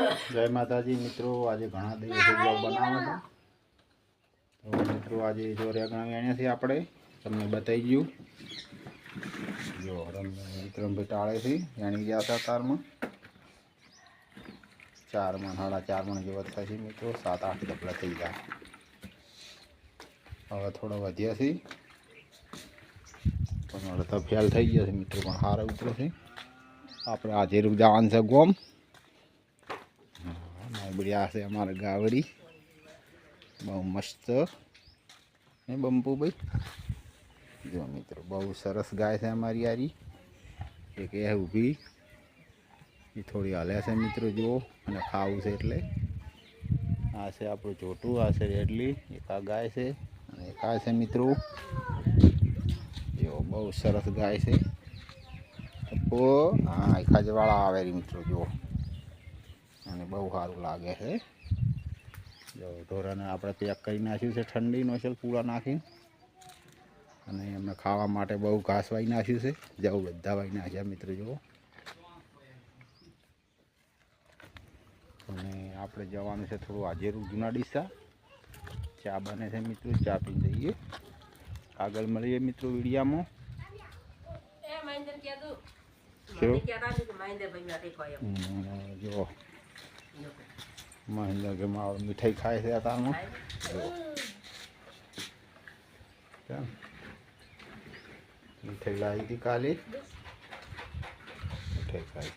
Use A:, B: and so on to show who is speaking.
A: જય માતાજી, મિત્રો, આજે ઘણા દિવસે બ્લોગ બનાવો છે તો મિત્રો, આજે જો રેગણા વેણ્યા આપણે તમને બતાવી ગયું જો રમ વિક્રમભાઈ ટાળે વેણી ગયા હતા તારમાં. ચાર મણ સાડા ચાર મણ જેવા થયા છે મિત્રો, સાત, આઠ ડબલા થઈ ગયા. હવે થોડો વધ્યા છે પણ તો ફેલ થઈ ગયા છે મિત્રો, પણ સારા ઉતરે છે. આપણે આજે જવાનું છે ગોમ. નાગડી આ છે અમારે ગાવડી બહુ મસ્ત. હે બંપુભાઈ જો મિત્રો, બહુ સરસ ગાય છે અમારી યારી. એક એ ઊભી. એ થોડી હલે છે મિત્રો, જુઓ. અને ખાવું છે એટલે. આ છે આપણું ચોટું, આ છે રેડલી. એક આ ગાય છે અને એક આ છે મિત્રો. જો, બહુ સરસ ગાય છે. તો હા ખાજવાળા આવે મિત્રો, જુઓ. અને બહુ સારું લાગે છે. જો ઢોરાને આપણે પેક કરી નાખ્યું છે ઠંડીનો છે પૂરા નાખીને. અને એમને ખાવા માટે બહુ ઘાસ વાઈ નાખ્યું છે. જવું બધા વાઈ નાખ્યા મિત્રો જુઓ. અને આપણે જવાનું છે થોડું હાજેરું જૂના ડીસા. ચા બને છે મિત્રો ચા પી લઈએ. આગળ મળીએ મિત્રો વિડીયામાં. જો મહેન્દ્ર કે મારો મીઠાઈ ખાય છે અત્યારમાં કેમ? મીઠાઈ લાવી હતી કાલે? મીઠાઈ ખાઈ